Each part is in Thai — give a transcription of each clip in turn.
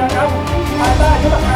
นะครับภายใต้ยุทธก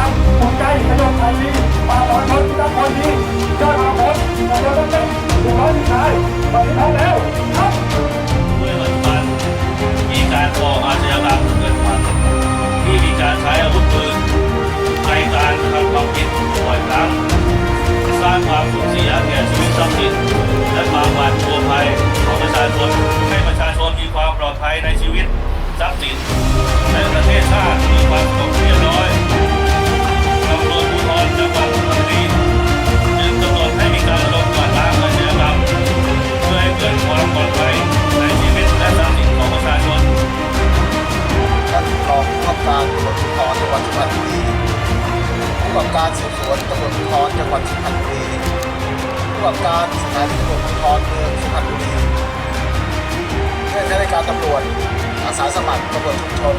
าร รจังหวัดสุพรรณบุรีผู้กำกับการสืบสวนตำรวจภูธรจังหวัดสุพรรณบุรีผู้กำกับการสถานีตำรวจภูธรเมืองสุพรรณบุรีเพื่อนข้าราชการตำรวจอาสาสมัครตำรวจชุมชน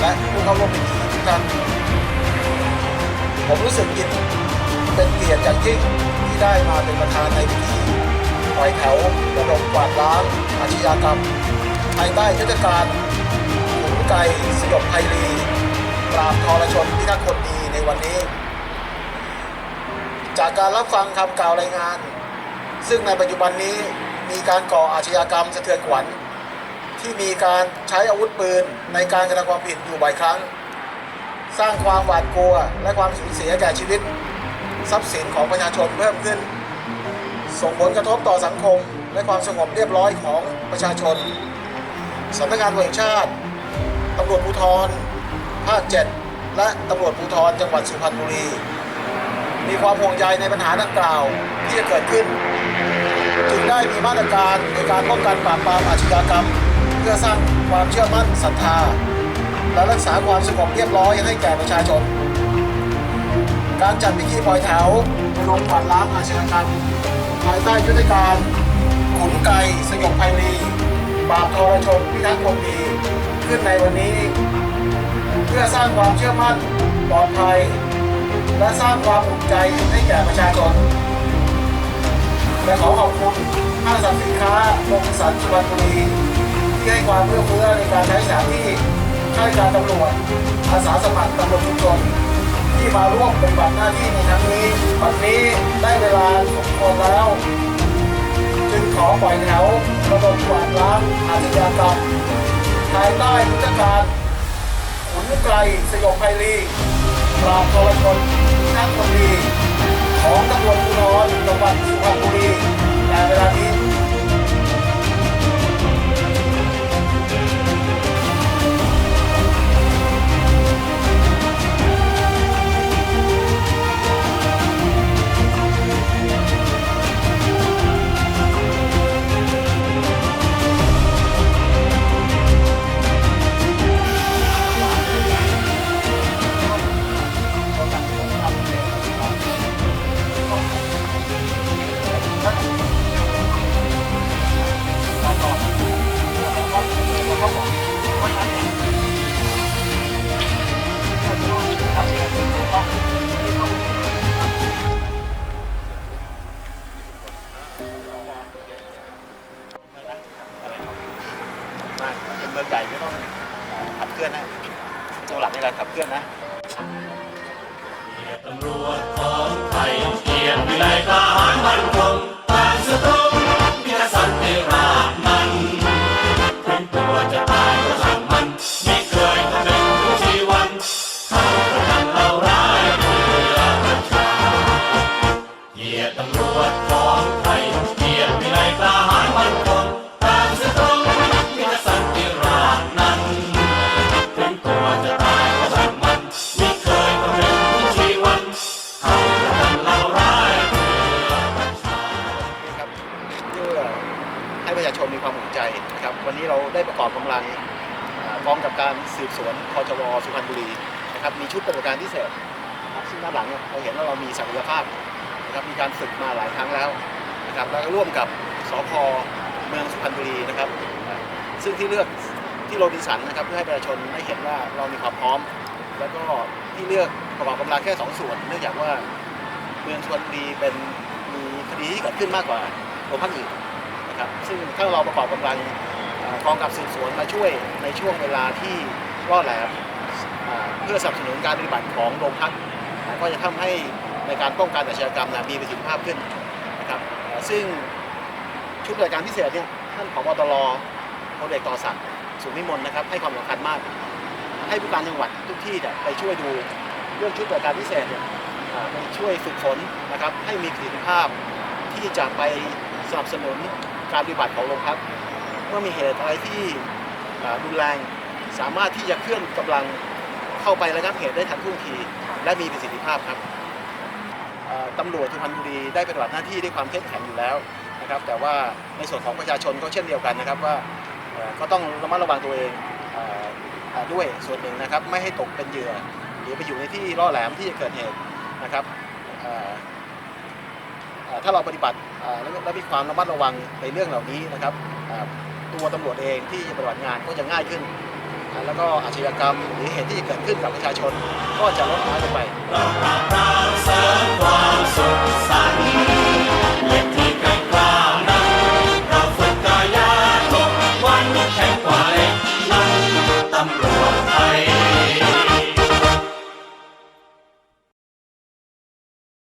และผู้เข้าร่วมพิธีทุกท่านผมรู้สึกยินเป็นเกียรติอย่างยิ่งที่ได้มาเป็นประธานในพิธีปล่อยแถวระดมกวาดล้างอาชญากรรมภายใต้ยุทธการขุนไก่สยบไพรี ปราบทรชนพิทักษ์คนดีในวันนี้ จากการรับฟังคำกล่าวรายงาน ซึ่งในปัจจุบันนี้มีการก่ออาชญากรรมสะเทือนขวัญที่มีการใช้อาวุธปืนในการกระทำความผิดอยู่บ่อยครั้ง สร้างความหวาดกลัวและความสูญเสียแก่ชีวิต ทรัพย์สินของประชาชนเพิ่มขึ้น ส่งผลกระทบต่อสังคม และความสงบเรียบร้อยของประชาชนสำนักงานตำรวจแห่งชาติตำรวจภูธร ภาค 7 และตำรวจภูธรจังหวัดสุพรรณบุรี มีความห่วงใยในปัญหาดังกล่าวที่จะเกิดขึ้น จึงได้มีมาตรการในการป้องกันปราบปรามอาชญากรรม เพื่อสร้างความเชื่อมั่นศรัทธา และรักษาความสงบเรียบร้อยให้แก่ประชาชน การจัดพิธีปล่อยแถวระดมกวาดล้างอาชญากรรมภายใต้ยุทธการขุนไก่สยบไพรีปราบทรชนพิทักษ์คนดีขึ้นในวันนี้ เพื่อสร้างความเชื่อมั่นปลอดภัย และสร้างความอุ่นใจให้แก่ประชาชนและขอขอบคุณห้างสรรพสินค้าโรบินสันสุพรรณบุรีที่ให้ความเอื้อเฟื้อในการใช้สถานที่ข้าราชการตำรวจอาสาสมัครตำรวจชุมชนที่มาร่วมปฏิบัติหน้าที่ในครั้งนี้วันนี้ได้เวลาสมควรแล้ว จึงขอปล่อยแถวระดมกวาดล้างอาชญากรรมภายใต้ยุทธการ นไกรสยบไพรีปราบทรชนนักคนดีของตำรวจภูธรจังหวัดสุพรรณบุรีในเวลานี้ือใหญ่ไม่ต้องขับเคลื่อนนะตัวหลักในการขับเคลื่อนนะตำรวจของไทยเกียรติวิไลกล้าหาญมั่นคงผ่านศัตรูมีสันติราษฎร์มันถึงตัวจะตายก็ช่างมันไม่เคยคำนึงถึงชีวันทำประกันเราร้ายเพื่อประชาเกียรติตำรวจของไทยเกียรติวิไลกล้าหาญ ให้ประชามีความอุ่นใจนะครับวันนี้เราได้ประกอบกำลังพร้อมกับการสืบสวนพจวสุพรรณบุรีนะครับมีชุดปฏิบัติการพิเศษนะครับซึ่งด้านหลังเนี่ยเราเห็นว่าเรามีศักยภาพนะครับมีการฝึกมาหลายครั้งแล้วนะครับแล้วก็ร่วมกับสพเมืองสุพรรณบุรีนะครับ ซึ่งที่เลือกที่โรบินสันนะครับเพื่อให้ประชาชนได้เห็นว่าเรามีความพร้อม แล้วก็ที่เลือกประกอบกำลังแค่สองส่วน เนื่องจากว่าเมืองสุพรรณบุรีเป็นมีคดีที่เกิดขึ้นมากกว่าโรงพักอื่น นะครับซึ่งถ้าเราประกอบกำลังกองกับสืบสวนมาช่วยในช่วงเวลาที่ล่อแหลมเพื่อสนับสนุนการปฏิบัติของโรงพักก็จะทำให้ในการป้องกันอาชญากรรมมีประสิทธิภาพขึ้นนะครับซึ่งชุดปฏิบัติการพิเศษเนี่ยท่านผบตรพลเอกต่อศักดิ์สุนิมนนะครับให้ความสำคัญมาก ให้ผู้การจังหวัดทุกที่เนี่ยไปช่วยดูเรื่องชุดปฏิบัติการพิเศษเนี่ยไปช่วยฝึกฝนนะครับให้มีประสิทธิภาพที่จะไปสนับสนุน การปฏิบัติของโรงพักเมื่อมีเหตุอะไรที่อ่ารุนแรงสามารถที่จะเคลื่อนกำลังเข้าไประงับเหตุได้ทันท่วงที และมีประสิทธิภาพครับอ่าตำรวจสุพรรณบุรีได้ปฏิบัติหน้าที่ด้วยความเข้มแข็งอยู่แล้วนะครับ แต่ว่าในส่วนของประชาชนก็เช่นเดียวกันนะครับว่าเอ่อก็ต้องระมัดระวังตัวเองอ่าอ่าด้วยส่วนหนึ่งนะครับ ไม่ให้ตกเป็นเหยื่อ หรือไปอยู่ในที่ล่อแหลมที่จะเกิดเหตุนะครับอ่าอ่าถ้าเราปฏิบัติอ่า แล้วและมีความระมัดระวังในเรื่องเหล่านี้นะครับตัวตำรวจเองที่จะปฏิบัติงานก็จะง่ายขึ้น แล้วก็อาชญากรรมหรือเหตุที่เกิดขึ้นกับประชาชนก็จะลดน้อยลงไป